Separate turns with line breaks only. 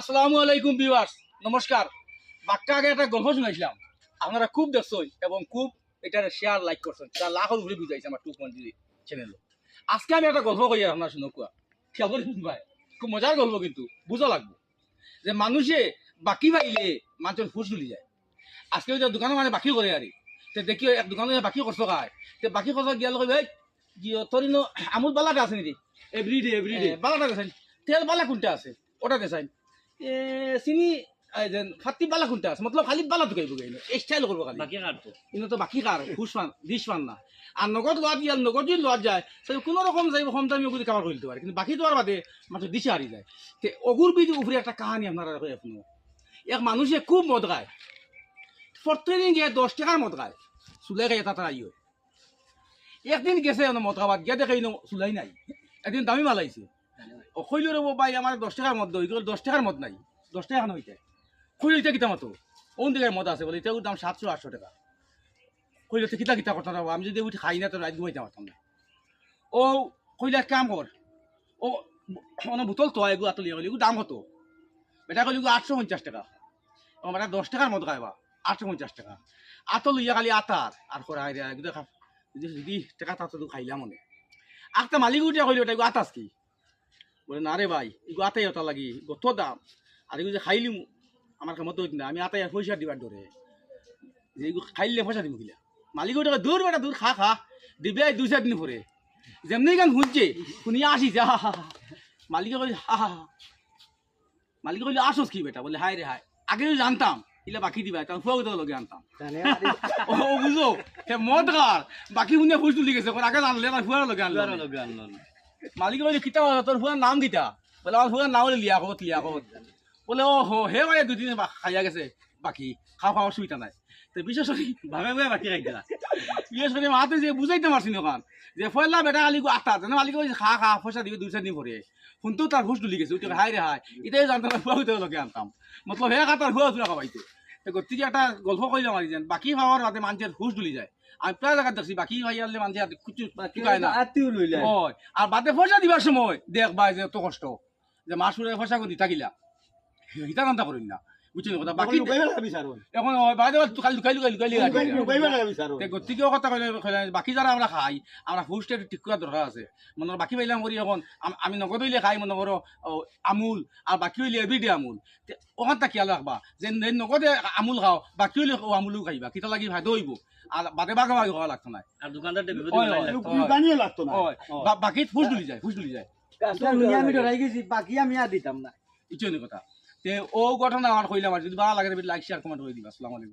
আসসালামু আলাইকুম বিওয়ার্স নমস্কার। বাক্কা আগে একটা গল্প শুনাইছিলাম। আপনারা খুব দেখছই এবং খুব এটার শেয়ার লাইক করছেন। তার লাখের উপরে বুঝাইছে আমার টু পয়েন্ট চ্যানেল আজকে আমি একটা গল্প করি আপনার শুনো কুয়া খেয়াল করে শুনবা খুব মজার গল্প কিন্তু বুঝা লাগবে। যে মানুষে বাকি পাইলে মানুষের ফুস তুলি যায়। আজকে ওই যে দোকানে মানে বাকি করে আরে তে দেখি এক দোকানে বাকি করছ খায় তে বাকি করছ গিয়াল কই ভাই তোর ইনো আমুল বালাটা আছে নাকি?
এভরিডে এভরিডে
বালাটা দেখাই তেল বালা কোনটা আছে? ওটা দেখাই এ চিনি এই যে ফাটি বালা কোনটা আছে? মতলব খালি বালা ঢুকাইব গেল স্টাইল করব খালি।
বাকি কাটবো
কিন্তু তো বাকি কার ঘুষ পান দিস পান না। আর নগদ লোয়াত গিয়াল নগদ যদি লোয়াত যায় সে কোনো রকম যাইব কম দামি ওগুলি কামার করে পারে কিন্তু বাকি দেওয়ার বাদে মাত্র দিশে হারি যায়। তে অগুর বিধি উপরে একটা কাহানি আপনারা কই এখনও এক মানুষে খুব মদ খায়। প্রত্যেকদিন গিয়ে দশ টাকার মদ গায় চুলাই খাই এটা তারা ইয়ে একদিন গেছে মদ খাবার গিয়ে দেখে চুলাই নাই। একদিন দামি মালাইছে অখৈল রব বাই আমার দশ টাকার মদ দই দশ টাকার মদ নাই। দশ টাকা কেন হইতে খৈল ইটা কিতা মতো কোন দিকের মদ আছে বলে এটাও দাম সাতশো আটশো টাকা। তো কিতা কিতা কথা আমি যদি উঠি খাই না, তো রাত ঘুমাইতে পারতাম না ও কইলে কাম কর ও মানে বোতল তো এগুলো আতলি গেলি দাম কত? বেটা কইলি আটশো পঞ্চাশ টাকা। ও মানে দশ টাকার মতো খাইবা আটশো পঞ্চাশ টাকা। আতল ইয়া খালি আতার আর করা এগুলো খা যদি যদি টাকা তাতো তো খাইলাম মনে। একটা মালিক উঠে কইলে এগুলো আতাস কি? বলে না রে ভাই এগুলো আতাই ওটা লাগি গত দাম। আর এগুলো যে খাইলি আমার কামত না আমি আতাই পয়সা দিবার ধরে যে এগুলো খাইলে পয়সা দিব কিলা? মালিক ওটা দূর বেটা দূর খা খা। দিবে দুই চার দিন পরে। যেমনি গান শুনছে শুনিয়া হা হা হা। মালিকে কইলে হা হা হা। মালিকে কইলে আসোস কি বেটা? বলে হাই রে হাই আগে জানতাম ইলে বাকি দিবা তখন ফুয়া কোথাও লগে আনতাম। ও বুঝো সে মদ খার বাকি শুনিয়া ফুস তুলি গেছে আগে জানলে না ফুয়ার লগে আনলো। মালিকে বলে কিতা তোর ফুয়ার নাম কিতা? বলে আমার ফুয়ার নাম হলে লিয়াকত লিয়াকত বলে ও হো, হে ভাই দুদিন খাইয়া গেছে, বাকি খাওয়া খাওয়ার সুবিধা নাই। তো বিশেষ করে ভাবে ভাবে বাকি খাই দিলা। বিশেষ করে মাতে যে বুঝাইতে পারছি ওখান যে ফয়লা বেটা কালি আটা জানে মালিক কইছে খা খা পয়সা দিবে দুই চার দিন পরে শুনতো তার হুশ তুলি গেছে, উঠে হাই রে হাই। এটাই জানতাম না ফুয়া লগে আনতাম মতলব হে খাতার ফুয়া চুরা খাবাইতে তো গতিকে একটা গল্প কইলাম আর যেন বাকি ভাবার বাদে মানুষের হুশ ডুলি যায়। আমি প্রায় জায়গা দেখছি বাকি ভাই আনলে মানুষের কিছু টুকায় না। হয় আর বাদে পয়সা দিবার সময় দেখ ভাই যে এত কষ্ট যে মাসুরে পয়সা করে দিতা গিলা হিতা কান্তা করিন না। বুঝছেন কথা? বাকি এখন বাদে লুকাই লুকাই লুকাই লুকাই তে কথা কইলে কইলে বাকি যারা আমরা খাই আমরা হুশটা ঠিক করা দরকার আছে। মনে করো বাকি পাইলাম করি এখন আমি নগদ হইলে খাই মনে করো আমুল আর বাকি হইলে এভরিডে আমুল। ওখান তা খেয়াল রাখবা যে নগদে আমুল খাও বাকি হইলে আমুলও খাইবা কিতা লাগি ভাই দইব আর বাদে বাগি খাওয়া লাগতো না।
আর দোকানদার
লাগতো না।
হয় ফুস তুলি যায় ফুস তুলি যায়
আমি ডরাই গেছি বাকি আমি আর দিতাম না।
কথা? তে ও ঘটনা আমার কইলাম আর যদি ভালো লাগে লাইক শেয়ার কমেন্ট করে দিবা, আসসালামু আলাইকুম।